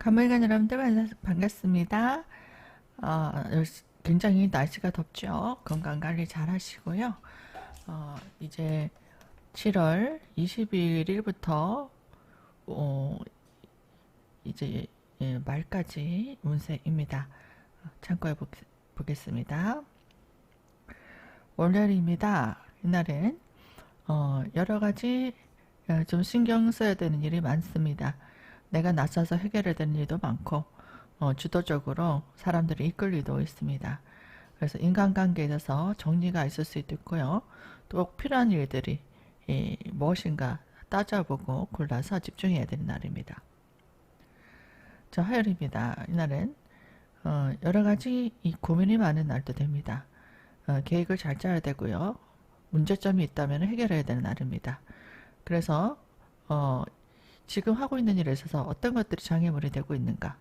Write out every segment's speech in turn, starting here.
감물관 여러분들 반갑습니다. 어, 굉장히 날씨가 덥죠. 건강 관리 잘 하시고요. 어, 이제 7월 21일부터 어, 이제 예, 말까지 운세입니다. 참고해 보, 보겠습니다. 월요일입니다. 이날은 어, 여러 가지 어, 좀 신경 써야 되는 일이 많습니다. 내가 나서서 해결해야 되는 일도 많고 어, 주도적으로 사람들이 이끌 일도 있습니다. 그래서 인간관계에 있어서 정리가 있을 수도 있고요. 또 필요한 일들이 이, 무엇인가 따져보고 골라서 집중해야 되는 날입니다. 저 화요일입니다. 이날은 어, 여러 가지 이 고민이 많은 날도 됩니다. 어, 계획을 잘 짜야 되고요. 문제점이 있다면 해결해야 되는 날입니다. 그래서 어, 지금 하고 있는 일에 있어서 어떤 것들이 장애물이 되고 있는가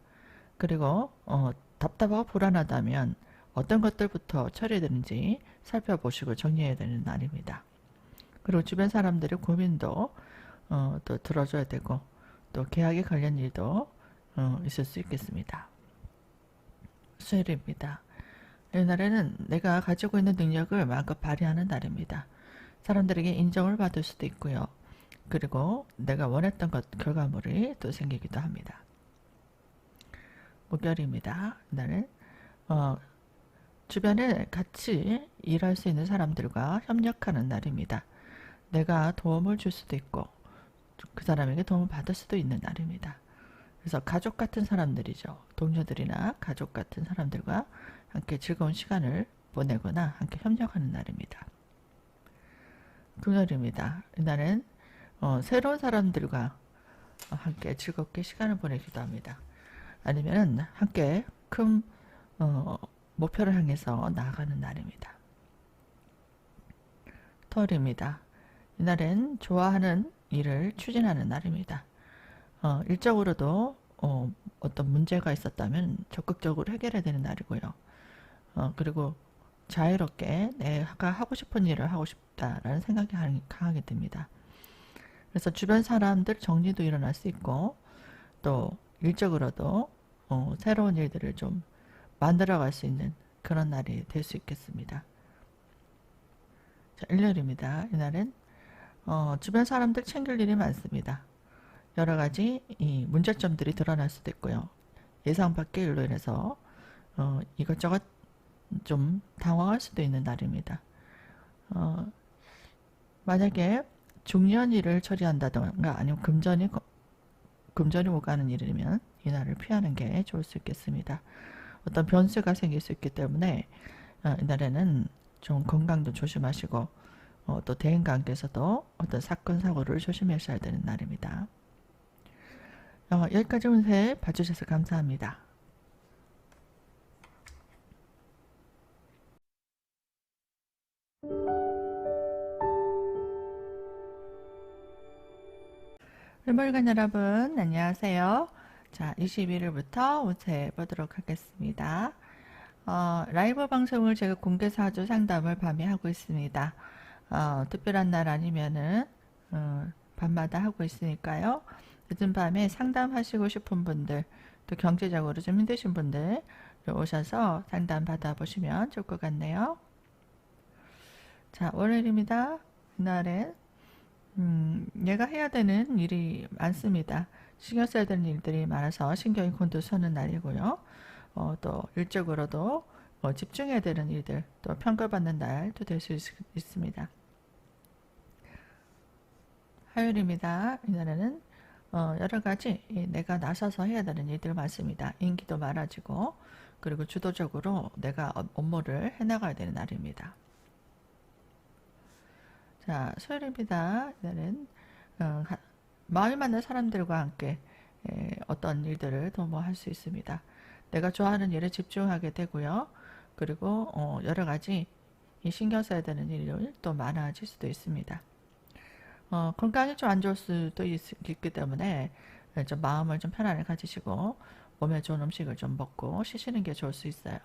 그리고 어, 답답하고 불안하다면 어떤 것들부터 처리되는지 살펴보시고 정리해야 되는 날입니다. 그리고 주변 사람들의 고민도 어, 또 들어줘야 되고 또 계약에 관련 일도 어, 있을 수 있겠습니다. 수요일입니다. 이날에는 내가 가지고 있는 능력을 마음껏 발휘하는 날입니다. 사람들에게 인정을 받을 수도 있고요. 그리고 내가 원했던 것 결과물이 또 생기기도 합니다. 목요일입니다. 이날은 어, 주변에 같이 일할 수 있는 사람들과 협력하는 날입니다. 내가 도움을 줄 수도 있고 그 사람에게 도움을 받을 수도 있는 날입니다. 그래서 가족 같은 사람들이죠. 동료들이나 가족 같은 사람들과 함께 즐거운 시간을 보내거나 함께 협력하는 날입니다. 금요일입니다. 이날은 어, 새로운 사람들과 함께 즐겁게 시간을 보내기도 합니다. 아니면 함께 큰 어, 목표를 향해서 나아가는 날입니다. 토요일입니다. 이날은 좋아하는 일을 추진하는 날입니다. 어, 일적으로도 어, 어떤 문제가 있었다면 적극적으로 해결해야 되는 날이고요. 어, 그리고 자유롭게 내가 하고 싶은 일을 하고 싶다라는 생각이 강하게 됩니다. 그래서 주변 사람들 정리도 일어날 수 있고 또 일적으로도 어, 새로운 일들을 좀 만들어갈 수 있는 그런 날이 될 수 있겠습니다. 자, 일요일입니다. 이날은 어, 주변 사람들 챙길 일이 많습니다. 여러 가지 이 문제점들이 드러날 수도 있고요. 예상 밖의 일로 인해서 어, 이것저것 좀 당황할 수도 있는 날입니다. 어, 만약에 중요한 일을 처리한다던가 아니면 금전이 금전이 오가는 일이면 이 날을 피하는 게 좋을 수 있겠습니다. 어떤 변수가 생길 수 있기 때문에 어, 이날에는 좀 건강도 조심하시고 어, 또 대인 관계에서도 어떤 사건 사고를 조심하셔야 되는 날입니다. 어, 여기까지 운세 봐주셔서 감사합니다. 일몰관 여러분 안녕하세요. 자 21일부터 운세 보도록 하겠습니다. 어, 라이브 방송을 제가 공개 사주 상담을 밤에 하고 있습니다. 어, 특별한 날 아니면은 어, 밤마다 하고 있으니까요. 늦은 밤에 상담하시고 싶은 분들 또 경제적으로 좀 힘드신 분들 오셔서 상담 받아보시면 좋을 것 같네요. 자 월요일입니다. 이날은 음, 얘가 해야 되는 일이 많습니다. 신경 써야 되는 일들이 많아서 신경이 곤두서는 날이고요. 어, 또 일적으로도 어, 집중해야 되는 일들, 또 평가받는 날도 될 수 있습니다. 화요일입니다. 이날에는 어, 여러 가지 내가 나서서 해야 되는 일들 많습니다. 인기도 많아지고 그리고 주도적으로 내가 업무를 해나가야 되는 날입니다. 자, 수요일입니다. 이날은 어, 마음이 맞는 사람들과 함께 에, 어떤 일들을 도모할 수 있습니다. 내가 좋아하는 일에 집중하게 되고요. 그리고 어, 여러 가지 신경 써야 되는 일이 또 많아질 수도 있습니다. 어, 건강이 좀 안 좋을 수도 있, 기 때문에 좀 마음을 좀 편안히 가지시고 몸에 좋은 음식을 좀 먹고 쉬시는 게 좋을 수 있어요.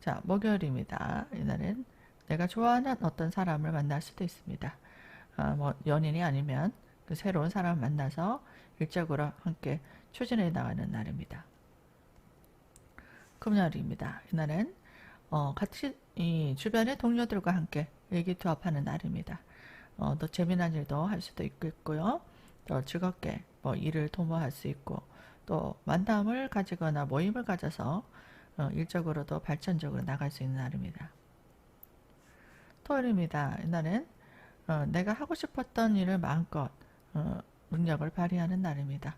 자, 목요일입니다. 이날은 내가 좋아하는 어떤 사람을 만날 수도 있습니다. 아, 뭐 연인이 아니면 그 새로운 사람을 만나서 일적으로 함께 추진해 나가는 날입니다. 금요일입니다. 이날은 어, 같이 이 주변의 동료들과 함께 일기투합하는 날입니다. 어, 또 재미난 일도 할 수도 있겠고요. 또 즐겁게 뭐 일을 도모할 수 있고 또 만남을 가지거나 모임을 가져서 어, 일적으로도 발전적으로 나갈 수 있는 날입니다. 토요일입니다. 이날은 어, 내가 하고 싶었던 일을 마음껏 어, 능력을 발휘하는 날입니다.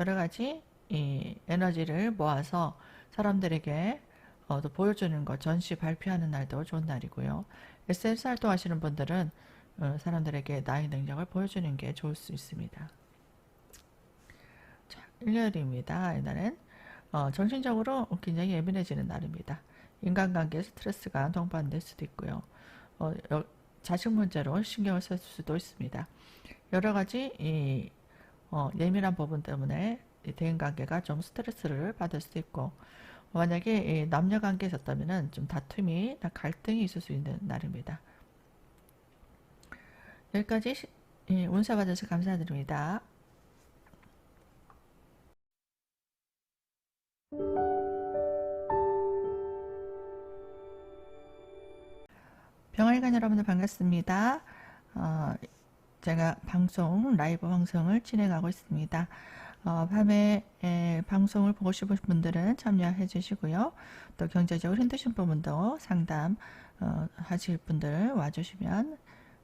여러 가지 이 에너지를 모아서 사람들에게 어, 또 보여주는 것, 전시 발표하는 날도 좋은 날이고요. SNS 활동하시는 분들은 어, 사람들에게 나의 능력을 보여주는 게 좋을 수 있습니다. 자, 일요일입니다. 이날은 어, 정신적으로 굉장히 예민해지는 날입니다. 인간관계 스트레스가 동반될 수도 있고요. 어, 여, 자식 문제로 신경을 쓸 수도 있습니다. 여러 가지 이, 어, 예민한 부분 때문에 대인관계가 좀 스트레스를 받을 수도 있고 만약에 남녀 관계에 있었다면 좀 다툼이 갈등이 있을 수 있는 날입니다. 여기까지 운세 받아서 감사드립니다. 반갑습니다. 어, 제가 방송 라이브 방송을 진행하고 있습니다. 어, 밤에 에, 방송을 보고 싶으신 분들은 참여해 주시고요. 또 경제적으로 힘드신 부분도 상담 어, 하실 분들 와주시면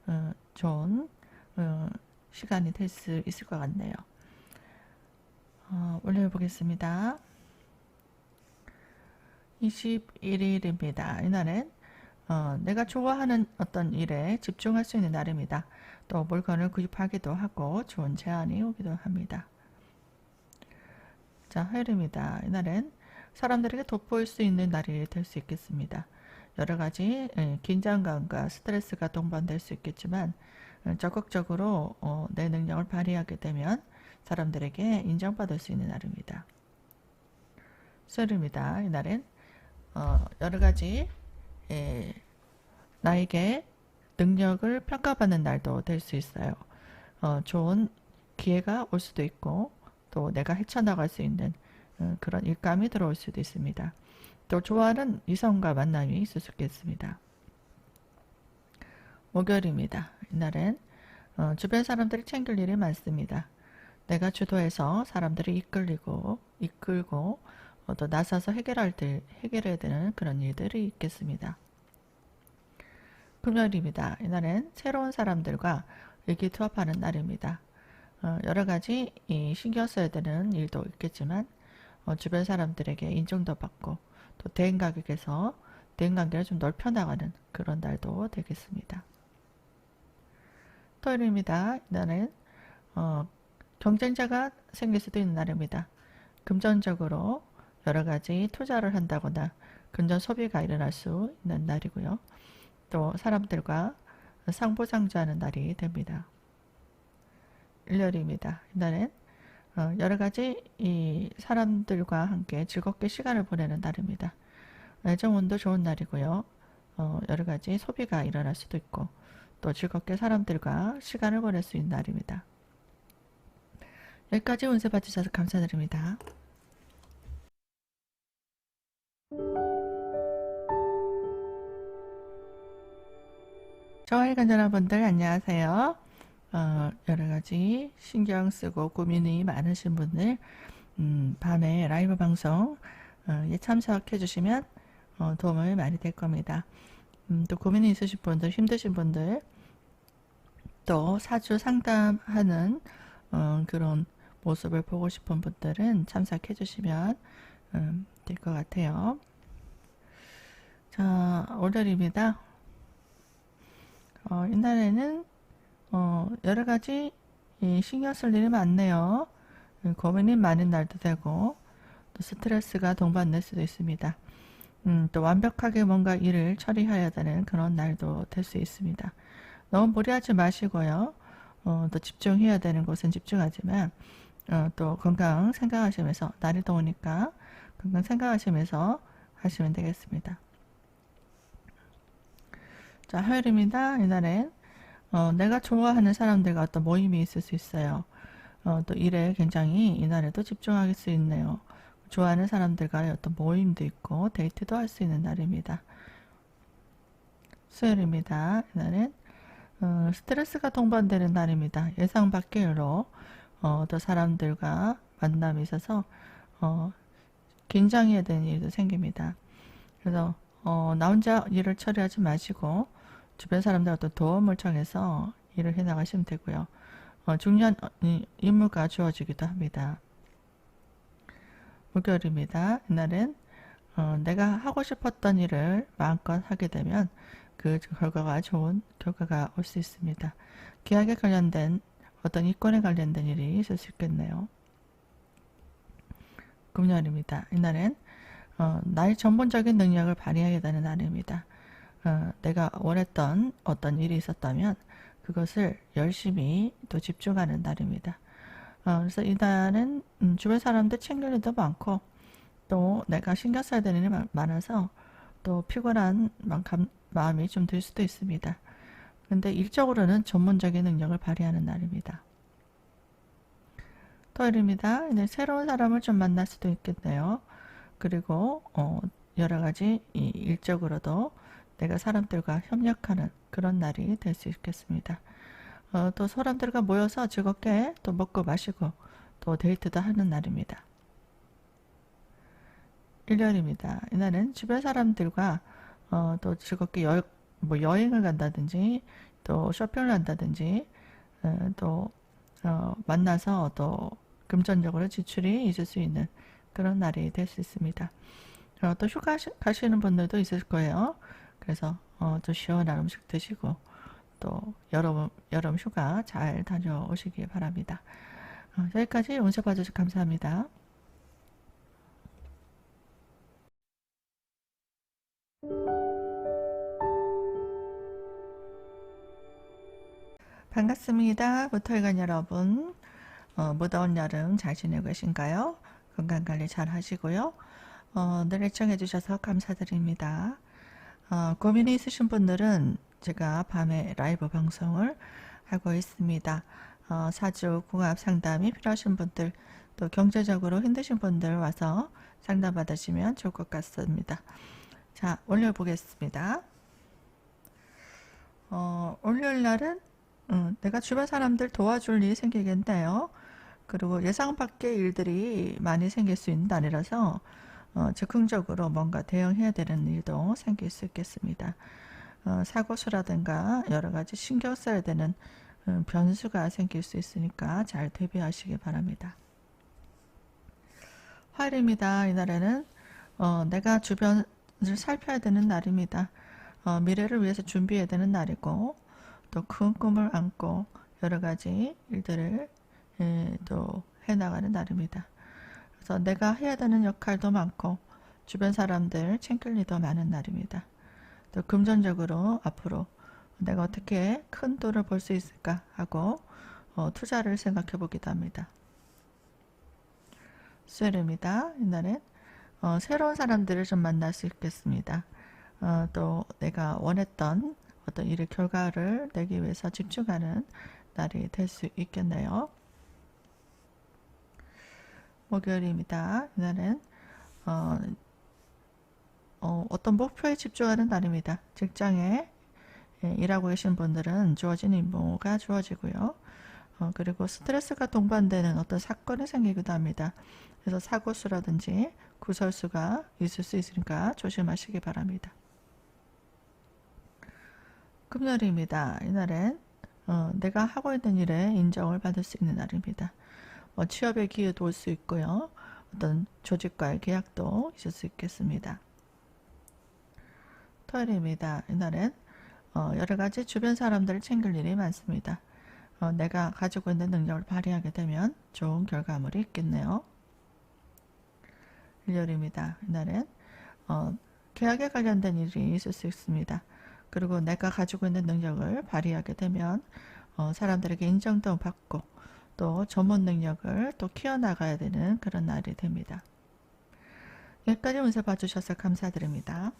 어, 좋은 어, 시간이 될 수 있을 것 같네요. 어, 올려보겠습니다. 21일입니다. 이날은 어, 내가 좋아하는 어떤 일에 집중할 수 있는 날입니다. 또 물건을 구입하기도 하고 좋은 제안이 오기도 합니다. 자, 화요일입니다. 이날은 사람들에게 돋보일 수 있는 날이 될 수 있겠습니다. 여러 가지 예, 긴장감과 스트레스가 동반될 수 있겠지만 어, 적극적으로 어, 내 능력을 발휘하게 되면 사람들에게 인정받을 수 있는 날입니다. 수요일입니다. 이날은 어, 여러 가지 예, 나에게 능력을 평가받는 날도 될 수 있어요. 어, 좋은 기회가 올 수도 있고 또 내가 헤쳐나갈 수 있는 어, 그런 일감이 들어올 수도 있습니다. 또 좋아하는 이성과 만남이 있을 수 있겠습니다. 목요일입니다. 이날은 어, 주변 사람들이 챙길 일이 많습니다. 내가 주도해서 사람들이 이끌리고 이끌고 어, 또 나서서 해결할 때 해결해야 되는 그런 일들이 있겠습니다. 금요일입니다. 이날은 새로운 사람들과 의기투합하는 날입니다. 어, 여러 가지 신경 써야 되는 일도 있겠지만 어, 주변 사람들에게 인정도 받고 또 대인 가격에서 대인 관계를 좀 넓혀 나가는 그런 날도 되겠습니다. 토요일입니다. 이날은 어, 경쟁자가 생길 수도 있는 날입니다. 금전적으로 여러 가지 투자를 한다거나 금전 소비가 일어날 수 있는 날이고요. 또 사람들과 상보상조하는 날이 됩니다. 일요일입니다. 이날은 어, 여러 가지 이 사람들과 함께 즐겁게 시간을 보내는 날입니다. 애정운도 좋은 날이고요. 어, 여러 가지 소비가 일어날 수도 있고 또 즐겁게 사람들과 시간을 보낼 수 있는 날입니다. 여기까지 운세 봐주셔서 감사드립니다. 저와의 간절한분들 안녕하세요. 어, 여러 가지 신경 쓰고 고민이 많으신 분들 음, 밤에 라이브 방송 어, 예, 참석해 주시면 어, 도움이 많이 될 겁니다. 음, 또 고민이 있으신 분들 힘드신 분들 또 사주 상담하는 어, 그런 모습을 보고 싶은 분들은 참석해 주시면 음, 될 것 같아요. 자, 월요일입니다. 어, 옛날에는 어, 여러 가지 신경 쓸 일이 많네요. 고민이 많은 날도 되고 또 스트레스가 동반될 수도 있습니다. 음, 또 완벽하게 뭔가 일을 처리해야 되는 그런 날도 될 수 있습니다. 너무 무리하지 마시고요. 어, 또 집중해야 되는 곳은 집중하지만 어, 또 건강 생각하시면서 날이 더우니까 건강 생각하시면서 하시면 되겠습니다. 자, 화요일입니다. 이날엔 어, 내가 좋아하는 사람들과 어떤 모임이 있을 수 있어요. 어, 또 일에 굉장히 이날에도 집중할 수 있네요. 좋아하는 사람들과의 어떤 모임도 있고 데이트도 할 수 있는 날입니다. 수요일입니다. 이날은 어, 스트레스가 동반되는 날입니다. 예상 밖의 일로 어, 또 사람들과 만남이 있어서 어, 긴장해야 되는 일도 생깁니다. 그래서 어, 나 혼자 일을 처리하지 마시고 주변 사람들 어떤 도움을 청해서 일을 해 나가시면 되고요. 어, 중요한 어, 이- 임무가 주어지기도 합니다. 목요일입니다. 이날은 어, 내가 하고 싶었던 일을 마음껏 하게 되면 그 결과가 좋은 결과가 올 수 있습니다. 계약에 관련된 어떤 이권에 관련된 일이 있을 수 있겠네요. 금요일입니다. 이날은 어, 나의 전문적인 능력을 발휘하게 되는 날입니다. 어, 내가 원했던 어떤 일이 있었다면 그것을 열심히 또 집중하는 날입니다. 어, 그래서 이날은 음, 주변 사람들 챙길 일도 많고 또 내가 신경 써야 되는 일이 많- 많아서 또 피곤한 마- 감- 마음이 좀 들 수도 있습니다. 근데 일적으로는 전문적인 능력을 발휘하는 날입니다. 토요일입니다. 이제 새로운 사람을 좀 만날 수도 있겠네요. 그리고 어, 여러 가지 이 일적으로도 내가 사람들과 협력하는 그런 날이 될 수 있겠습니다. 어, 또 사람들과 모여서 즐겁게 또 먹고 마시고 또 데이트도 하는 날입니다. 일요일입니다. 이날은 주변 사람들과 어, 또 즐겁게 여, 뭐 여행을 간다든지 또 쇼핑을 한다든지 어, 또 어, 만나서 또 금전적으로 지출이 있을 수 있는 그런 날이 될 수 있습니다. 어, 또 휴가 시- 가시는 분들도 있을 거예요. 그래서 어, 또 시원한 음식 드시고 또 여름 여름 휴가 잘 다녀오시기 바랍니다. 어, 여기까지 운세 봐주셔서 감사합니다. 반갑습니다. 무털관 여러분. 어, 무더운 여름 잘 지내고 계신가요? 건강관리 잘 하시고요. 어, 늘 애청해 주셔서 감사드립니다. 어, 고민이 있으신 분들은 제가 밤에 라이브 방송을 하고 있습니다. 어, 사주 궁합 상담이 필요하신 분들, 또 경제적으로 힘드신 분들 와서 상담 받으시면 좋을 것 같습니다. 자, 올려보겠습니다. 어, 월요일 날은 음, 내가 주변 사람들 도와줄 일이 생기겠네요. 그리고 예상 밖의 일들이 많이 생길 수 있는 날이라서 어, 즉흥적으로 뭔가 대응해야 되는 일도 생길 수 있겠습니다. 어, 사고수라든가 여러 가지 신경 써야 되는 음, 변수가 생길 수 있으니까 잘 대비하시기 바랍니다. 화요일입니다. 이날에는 어, 내가 주변을 살펴야 되는 날입니다. 어, 미래를 위해서 준비해야 되는 날이고 또 큰 꿈을 안고 여러 가지 일들을 예, 또 해나가는 날입니다. 그래서 내가 해야 되는 역할도 많고 주변 사람들 챙길 일도 많은 날입니다. 또 금전적으로 앞으로 내가 어떻게 큰 돈을 벌 수 있을까 하고 어, 투자를 생각해 보기도 합니다. 수요일입니다. 이날은 어, 새로운 사람들을 좀 만날 수 있겠습니다. 어, 또 내가 원했던 어떤 일의 결과를 내기 위해서 집중하는 날이 될 수 있겠네요. 목요일입니다. 이날은 어, 어, 어 떤 목표에 집중하는 날입니다. 직장에 예, 일하고 계신 분들은 주어진 임무가 주어지고요. 어, 그리고 스트레스가 동반되는 어떤 사건이 생기기도 합니다. 그래서 사고수라든지 구설수가 있을 수 있으니까 조심하시기 바랍니다. 금요일입니다. 이날엔 어, 내가 하고 있는 일에 인정을 받을 수 있는 날입니다. 어, 취업의 기회도 올 수 있고요. 어떤 조직과의 계약도 있을 수 있겠습니다. 토요일입니다. 이날엔 어, 여러 가지 주변 사람들을 챙길 일이 많습니다. 어, 내가 가지고 있는 능력을 발휘하게 되면 좋은 결과물이 있겠네요. 일요일입니다. 이날엔 어, 계약에 관련된 일이 있을 수 있습니다. 그리고 내가 가지고 있는 능력을 발휘하게 되면 어, 사람들에게 인정도 받고 또 전문 능력을 또 키워나가야 되는 그런 날이 됩니다. 여기까지 운세 봐주셔서 감사드립니다.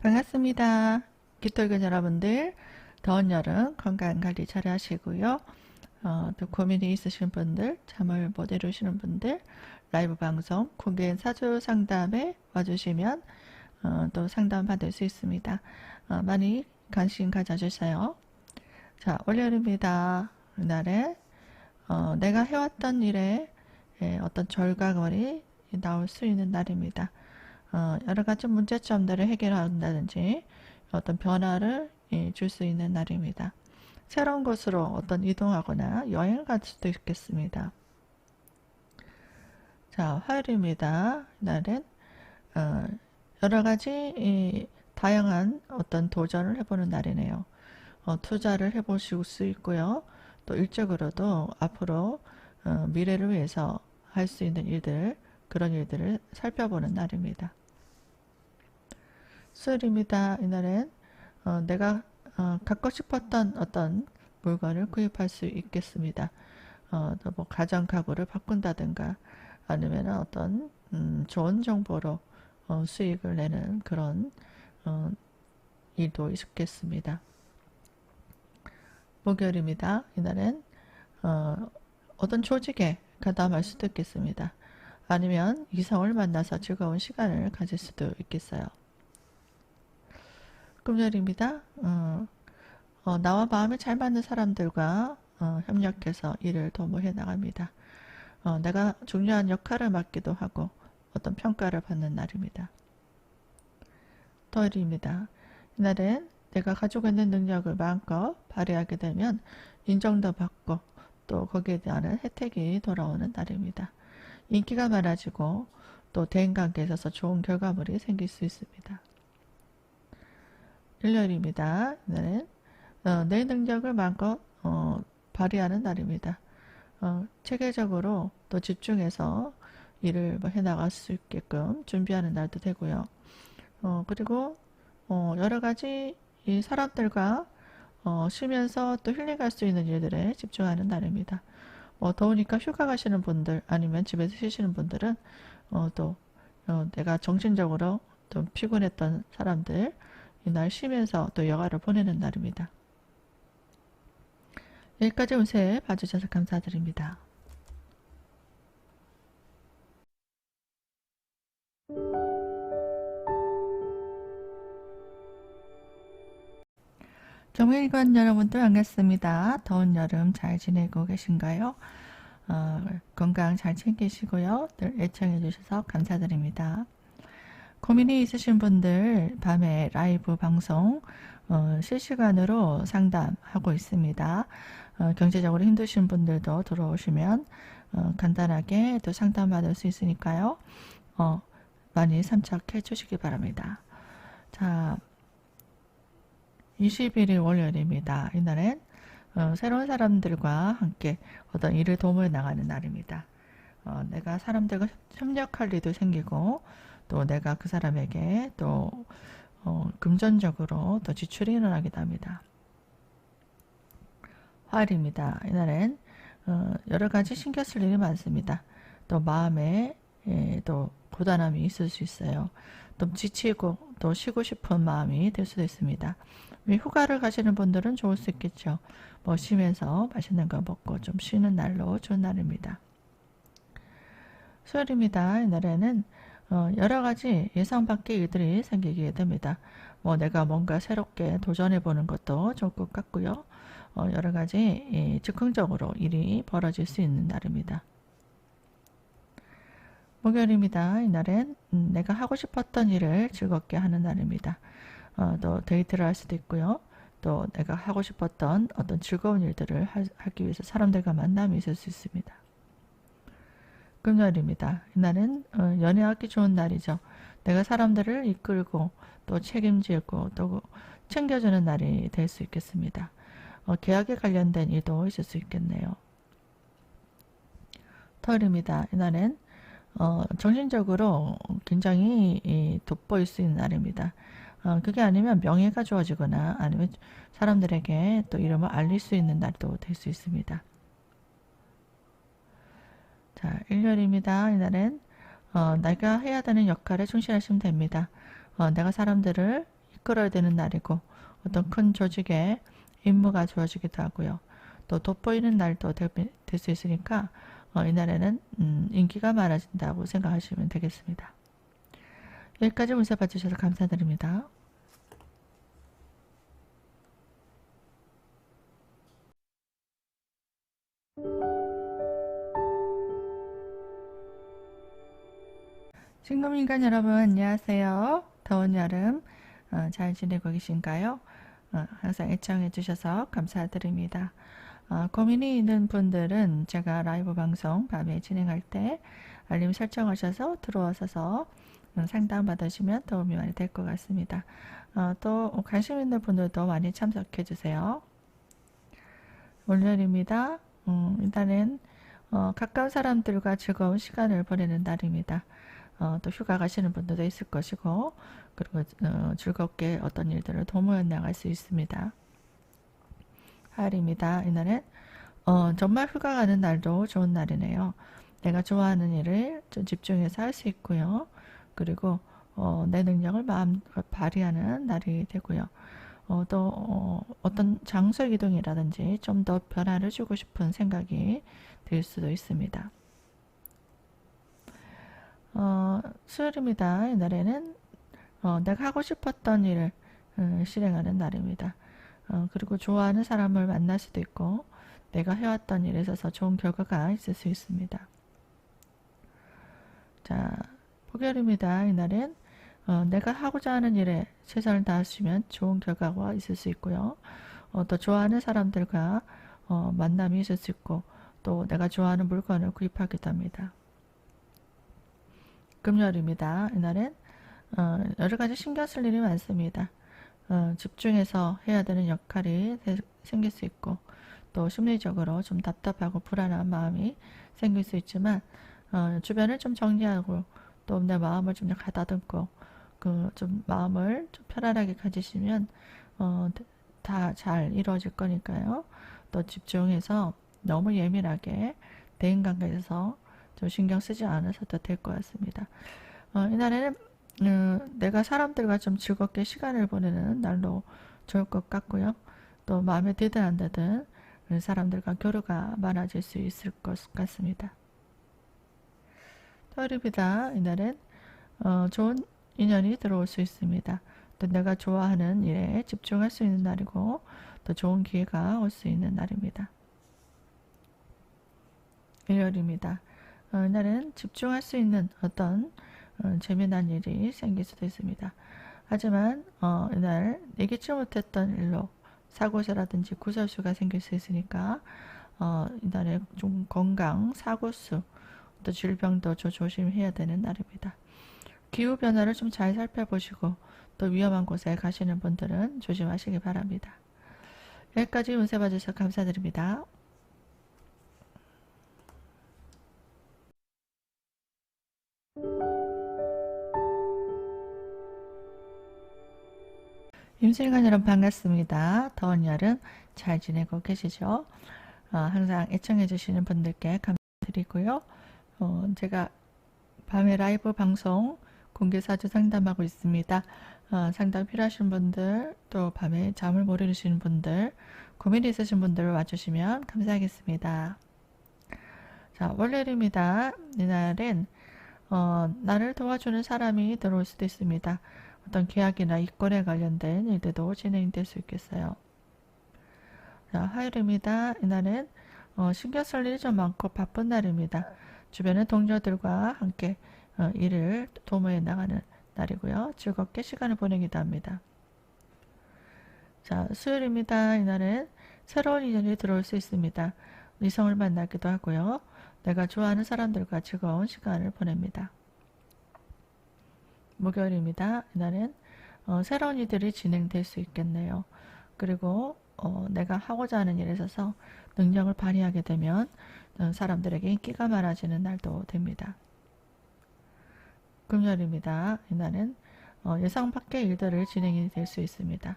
반갑습니다. 깃털근 여러분들 더운 여름 건강관리 잘 하시고요. 어, 또 고민이 있으신 분들, 잠을 못 이루시는 분들, 라이브 방송, 공개인 사주 상담에 와주시면 어, 또 상담 받을 수 있습니다. 어, 많이 관심 가져주세요. 자, 월요일입니다. 이날에 어, 내가 해왔던 일에 예, 어떤 결과물이 나올 수 있는 날입니다. 어, 여러 가지 문제점들을 해결한다든지 어떤 변화를 예, 줄수 있는 날입니다. 새로운 곳으로 어떤 이동하거나 여행을 갈 수도 있겠습니다. 자, 화요일입니다. 이날은 어, 여러 가지 이, 다양한 어떤 도전을 해보는 날이네요. 어, 투자를 해보실 수 있고요. 또 일적으로도 앞으로 어, 미래를 위해서 할 수 있는 일들 그런 일들을 살펴보는 날입니다. 수요일입니다. 이날은 어, 내가 어, 갖고 싶었던 어떤 물건을 구입할 수 있겠습니다. 어, 뭐 가전 가구를 바꾼다든가 아니면 어떤 음, 좋은 정보로 어, 수익을 내는 그런 어, 일도 있겠습니다. 목요일입니다. 이날은 어, 어떤 조직에 가담할 수도 있겠습니다. 아니면 이성을 만나서 즐거운 시간을 가질 수도 있겠어요. 금요일입니다. 어, 어, 나와 마음이 잘 맞는 사람들과 어, 협력해서 일을 도모해 나갑니다. 어, 내가 중요한 역할을 맡기도 하고 어떤 평가를 받는 날입니다. 토요일입니다. 이날은 내가 가지고 있는 능력을 마음껏 발휘하게 되면 인정도 받고 또 거기에 대한 혜택이 돌아오는 날입니다. 인기가 많아지고 또 대인관계에 있어서 좋은 결과물이 생길 수 있습니다. 일요일입니다. 이날은 어, 내 능력을 마음껏 어, 발휘하는 날입니다. 어, 체계적으로 또 집중해서 일을 뭐 해나갈 수 있게끔 준비하는 날도 되고요. 어, 그리고 어, 여러 가지 이 사람들과 어, 쉬면서 또 힐링할 수 있는 일들에 집중하는 날입니다. 뭐 더우니까 휴가 가시는 분들 아니면 집에서 쉬시는 분들은 어, 또 어, 내가 정신적으로 좀 피곤했던 사람들 이 날 쉬면서 또 여가를 보내는 날입니다. 여기까지 운세 봐주셔서 감사드립니다. 정일관 여러분들 반갑습니다. 더운 여름 잘 지내고 계신가요? 어, 건강 잘 챙기시고요. 늘 애청해 주셔서 감사드립니다. 고민이 있으신 분들 밤에 라이브 방송 어, 실시간으로 상담하고 있습니다. 어, 경제적으로 힘드신 분들도 들어오시면 어, 간단하게 또 상담받을 수 있으니까요. 어, 많이 참석해 주시기 바랍니다. 자, 21일 월요일입니다. 이날은 어, 새로운 사람들과 함께 어떤 일을 도모해 나가는 날입니다. 어, 내가 사람들과 협력할 일도 생기고 또 내가 그 사람에게 또 어, 금전적으로 또 지출이 일어나기도 합니다. 화일입니다. 이날은 어, 여러 가지 신경 쓸 일이 많습니다. 또 마음에 예, 또 고단함이 있을 수 있어요. 또 지치고 또 쉬고 싶은 마음이 들 수도 있습니다. 휴가를 가시는 분들은 좋을 수 있겠죠. 뭐 쉬면서 맛있는 거 먹고 좀 쉬는 날로 좋은 날입니다. 수요일입니다. 이날에는 어, 여러 가지 예상 밖의 일들이 생기게 됩니다. 뭐 내가 뭔가 새롭게 도전해 보는 것도 좋을 것 같고요. 어, 여러 가지 예, 즉흥적으로 일이 벌어질 수 있는 날입니다. 목요일입니다. 이날은 음, 내가 하고 싶었던 일을 즐겁게 하는 날입니다. 어, 또 데이트를 할 수도 있고요. 또 내가 하고 싶었던 어떤 즐거운 일들을 하, 기 위해서 사람들과 만남이 있을 수 있습니다. 금요일입니다. 이날은 어, 연애하기 좋은 날이죠. 내가 사람들을 이끌고 또 책임지고 또 챙겨주는 날이 될 수 있겠습니다. 어, 계약에 관련된 일도 있을 수 있겠네요. 토요일입니다. 이날은 어, 정신적으로 굉장히 돋보일 수 있는 날입니다. 어, 그게 아니면 명예가 좋아지거나 아니면 사람들에게 또 이름을 알릴 수 있는 날도 될 수 있습니다. 자, 일요일입니다. 이날은 어, 내가 해야 되는 역할에 충실하시면 됩니다. 어, 내가 사람들을 이끌어야 되는 날이고 어떤 큰 조직에 임무가 주어지기도 하고요. 또 돋보이는 날도 될 수 있으니까 어, 이날에는 음, 인기가 많아진다고 생각하시면 되겠습니다. 여기까지 문세 봐주셔서 감사드립니다. 신금인간 여러분 안녕하세요. 더운 여름 어, 잘 지내고 계신가요? 어, 항상 애청해 주셔서 감사드립니다. 어, 고민이 있는 분들은 제가 라이브 방송 밤에 진행할 때 알림 설정하셔서 들어오셔서 음, 상담 받으시면 도움이 많이 될 것 같습니다. 어, 또 관심 있는 분들도 많이 참석해 주세요. 월요일입니다. 음, 일단은 어, 가까운 사람들과 즐거운 시간을 보내는 날입니다. 어, 또 휴가 가시는 분들도 있을 것이고 그리고 어, 즐겁게 어떤 일들을 도모해 나갈 수 있습니다. 하일입니다. 이날은 어, 정말 휴가 가는 날도 좋은 날이네요. 내가 좋아하는 일을 좀 집중해서 할 수 있고요. 그리고 어, 내 능력을 마음 발휘하는 날이 되고요. 어, 또 어, 떤 장소 이동이라든지 좀 더 변화를 주고 싶은 생각이 들 수도 있습니다. 어, 수요일입니다. 이날에는 어, 내가 하고 싶었던 일을 음, 실행하는 날입니다. 어, 그리고 좋아하는 사람을 만날 수도 있고 내가 해왔던 일에 있어서 좋은 결과가 있을 수 있습니다. 자, 목요일입니다. 이날은 어, 내가 하고자 하는 일에 최선을 다하시면 좋은 결과가 있을 수 있고요. 어, 또 좋아하는 사람들과 어, 만남이 있을 수 있고 또 내가 좋아하는 물건을 구입하기도 합니다. 금요일입니다. 이날은 어, 여러 가지 신경 쓸 일이 많습니다. 어, 집중해서 해야 되는 역할이 생길 수 있고 또 심리적으로 좀 답답하고 불안한 마음이 생길 수 있지만 어, 주변을 좀 정리하고 또 내 마음을 좀 가다듬고 그 좀 마음을 좀 편안하게 가지시면 어, 다 잘 이루어질 거니까요. 또 집중해서 너무 예민하게 대인관계에서 좀 신경 쓰지 않으셔도 될 것 같습니다. 어, 이날에는 어, 내가 사람들과 좀 즐겁게 시간을 보내는 날로 좋을 것 같고요. 또 마음에 들든 안 들든 사람들과 교류가 많아질 수 있을 것 같습니다. 토요일입니다. 이날은 어, 좋은 인연이 들어올 수 있습니다. 또 내가 좋아하는 일에 집중할 수 있는 날이고 또 좋은 기회가 올 수 있는 날입니다. 일요일입니다. 어, 이날은 집중할 수 있는 어떤 어, 재미난 일이 생길 수도 있습니다. 하지만 어, 이날 예기치 못했던 일로 사고사라든지 구설수가 생길 수 있으니까 어, 이날에 좀 건강, 사고수, 또 질병도 좀 조심해야 되는 날입니다. 기후 변화를 좀 잘 살펴보시고 또 위험한 곳에 가시는 분들은 조심하시기 바랍니다. 여기까지 운세 봐주셔서 감사드립니다. 임실관 여러분 반갑습니다. 더운 여름 잘 지내고 계시죠? 어, 항상 애청해 주시는 분들께 감사드리고요. 어, 제가 밤에 라이브 방송 공개 사주 상담하고 있습니다. 어, 상담 필요하신 분들 또 밤에 잠을 못 이루시는 분들 고민이 있으신 분들 와주시면 감사하겠습니다. 자 월요일입니다. 이날은 어, 나를 도와주는 사람이 들어올 수도 있습니다. 어떤 계약이나 이권에 관련된 일들도 진행될 수 있겠어요. 자, 화요일입니다. 이날은 어, 신경 쓸 일이 좀 많고 바쁜 날입니다. 주변의 동료들과 함께 어, 일을 도모해 나가는 날이고요. 즐겁게 시간을 보내기도 합니다. 자, 수요일입니다. 이날은 새로운 인연이 들어올 수 있습니다. 이성을 만나기도 하고요. 내가 좋아하는 사람들과 즐거운 시간을 보냅니다. 목요일입니다. 이날은 어, 새로운 일들이 진행될 수 있겠네요. 그리고 어, 내가 하고자 하는 일에 있어서 능력을 발휘하게 되면 어, 사람들에게 인기가 많아지는 날도 됩니다. 금요일입니다. 이날은 어, 예상 밖의 일들을 진행이 될 수 있습니다.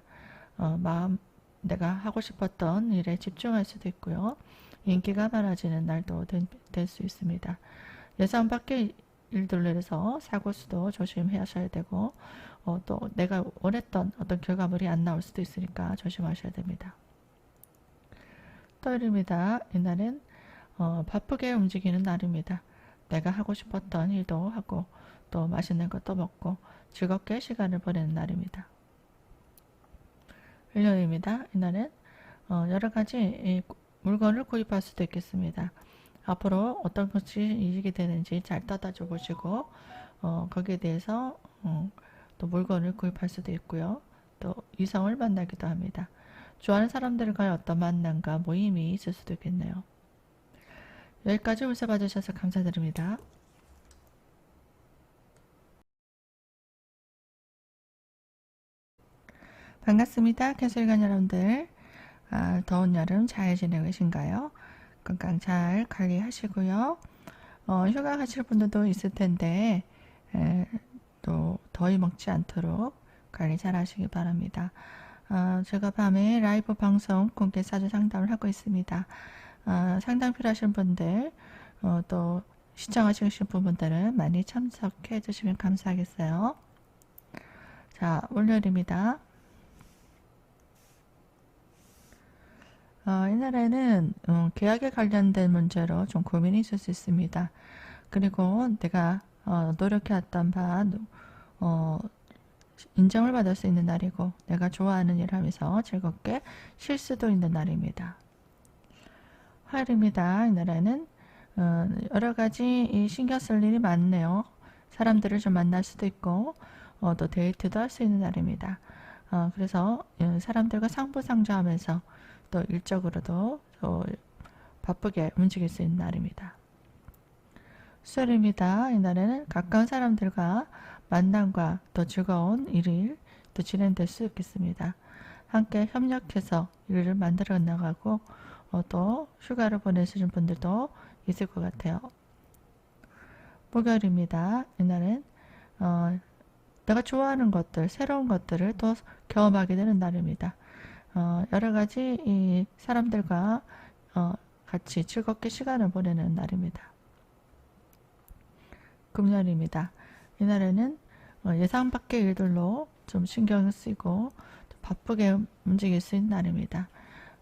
어, 마음 내가 하고 싶었던 일에 집중할 수도 있고요. 인기가 많아지는 날도 될 수 있습니다. 예상 밖의 일들로 인해서 사고 수도 조심하셔야 되고 어, 또 내가 원했던 어떤 결과물이 안 나올 수도 있으니까 조심하셔야 됩니다. 토요일입니다. 이날은 어, 바쁘게 움직이는 날입니다. 내가 하고 싶었던 일도 하고 또 맛있는 것도 먹고 즐겁게 시간을 보내는 날입니다. 일요일입니다. 이날은 어, 여러 가지 물건을 구입할 수도 있겠습니다. 앞으로 어떤 것이 이익이 되는지 잘 따다줘 보시고 어, 거기에 대해서 어, 또 물건을 구입할 수도 있고요. 또 이성을 만나기도 합니다. 좋아하는 사람들과의 어떤 만남과 모임이 있을 수도 있겠네요. 여기까지 울서 봐주셔서 감사드립니다. 반갑습니다. 캐슬간 여러분들. 아, 더운 여름 잘 지내고 계신가요? 건강 잘 관리하시고요. 어, 휴가 가실 분들도 있을 텐데 에, 또 더위 먹지 않도록 관리 잘 하시기 바랍니다. 어, 제가 밤에 라이브 방송 공개 사주 상담을 하고 있습니다. 어, 상담 필요하신 분들 어, 또 시청하시는 분들은 많이 참석해 주시면 감사하겠어요. 자, 월요일입니다. 어, 옛날에는 어, 계약에 관련된 문제로 좀 고민이 있을 수 있습니다. 그리고 내가 어, 노력해왔던 바 어, 인정을 받을 수 있는 날이고 내가 좋아하는 일 하면서 즐겁게 쉴 수도 있는 날입니다. 화요일입니다. 이날에는 어, 여러 가지 신경 쓸 일이 많네요. 사람들을 좀 만날 수도 있고 어, 또 데이트도 할 수 있는 날입니다. 어, 그래서 어, 사람들과 상부상조하면서 또 일적으로도 또 바쁘게 움직일 수 있는 날입니다. 수요일입니다. 이날에는 가까운 사람들과 만남과 또 즐거운 일일 또 진행될 수 있겠습니다. 함께 협력해서 일을 만들어 나가고 어, 또 휴가를 보내시는 분들도 있을 것 같아요. 목요일입니다. 이날은 어, 내가 좋아하는 것들, 새로운 것들을 또 경험하게 되는 날입니다. 어, 여러 가지 이 사람들과 어, 같이 즐겁게 시간을 보내는 날입니다. 금요일입니다. 이날에는 어, 예상 밖의 일들로 좀 신경을 쓰고 바쁘게 움직일 수 있는 날입니다.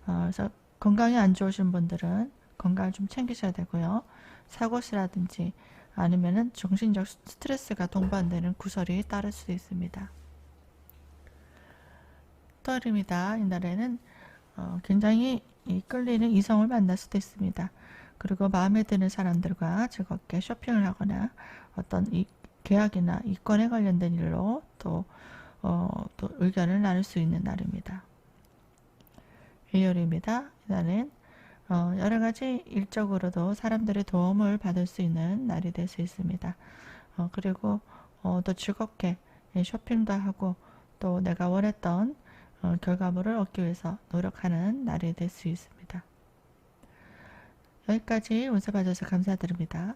어, 그래서 건강이 안 좋으신 분들은 건강을 좀 챙기셔야 되고요. 사고시라든지 아니면은 정신적 스트레스가 동반되는 구설이 따를 수 있습니다. 토요일입니다. 이날에는 어, 굉장히 끌리는 이성을 만날 수도 있습니다. 그리고 마음에 드는 사람들과 즐겁게 쇼핑을 하거나 어떤 이 계약이나 이권에 관련된 일로 또, 어, 또 의견을 나눌 수 있는 날입니다. 일요일입니다. 이날은 어, 여러 가지 일적으로도 사람들의 도움을 받을 수 있는 날이 될 수 있습니다. 어, 그리고 어, 또 즐겁게 쇼핑도 하고 또 내가 원했던 어, 결과물을 얻기 위해서 노력하는 날이 될 수 있습니다. 여기까지 운세 봐주셔서 감사드립니다.